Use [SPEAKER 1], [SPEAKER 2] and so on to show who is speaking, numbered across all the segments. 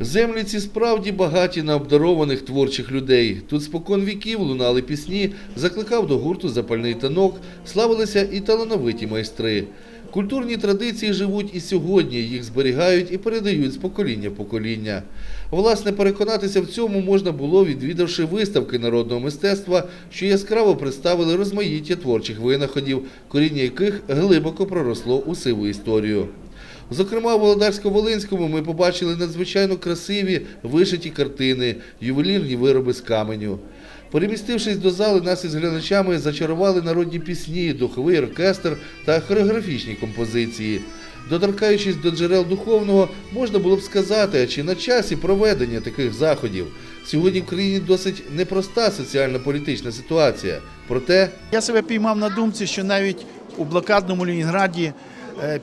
[SPEAKER 1] Землі ці справді багаті на обдарованих творчих людей. Тут спокон віків лунали пісні, закликав до гурту запальний танок, славилися і талановиті майстри. Культурні традиції живуть і сьогодні, їх зберігають і передають з покоління в покоління. Власне, переконатися в цьому можна було, відвідавши виставки народного мистецтва, що яскраво представили розмаїття творчих винаходів, коріння яких глибоко проросло у сиву історію. Зокрема, в Володарсько-Волинському ми побачили надзвичайно красиві вишиті картини, ювелірні вироби з каменю. Перемістившись до зали, нас із глядачами зачарували народні пісні, духовий оркестр та хореографічні композиції. Доторкаючись до джерел духовного, можна було б сказати, чи на часі проведення таких заходів. Сьогодні в країні досить непроста соціально-політична ситуація. Проте
[SPEAKER 2] Я себе піймав на думці, що навіть у блокадному Ленінграді е,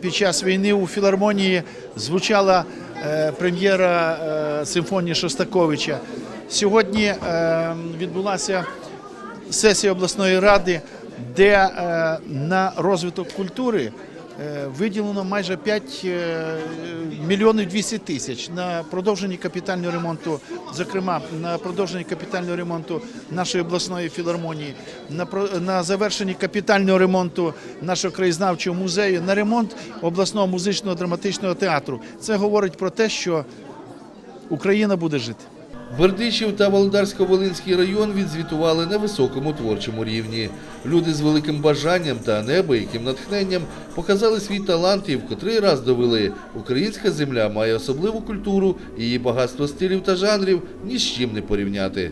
[SPEAKER 2] під час війни у філармонії звучала е, прем'єра е, симфонії Шостаковича. Сьогодні е, відбулася сесія обласної ради, де е, на розвиток культури е, виділено майже 5 е, мільйонів 200 тисяч на продовження капітального ремонту, зокрема на продовження капітального ремонту нашої обласної філармонії, на, на завершенні капітального ремонту нашого краєзнавчого музею, на ремонт обласного музичного драматичного театру. Це говорить про те, що Україна буде жити.
[SPEAKER 1] Бердичів та Володарсько-Волинський район відзвітували на високому творчому рівні. Люди з великим бажанням та небайким натхненням показали свій талант і в котрий раз довели, українська земля має особливу культуру, її багатство стилів та жанрів ні з чим не порівняти.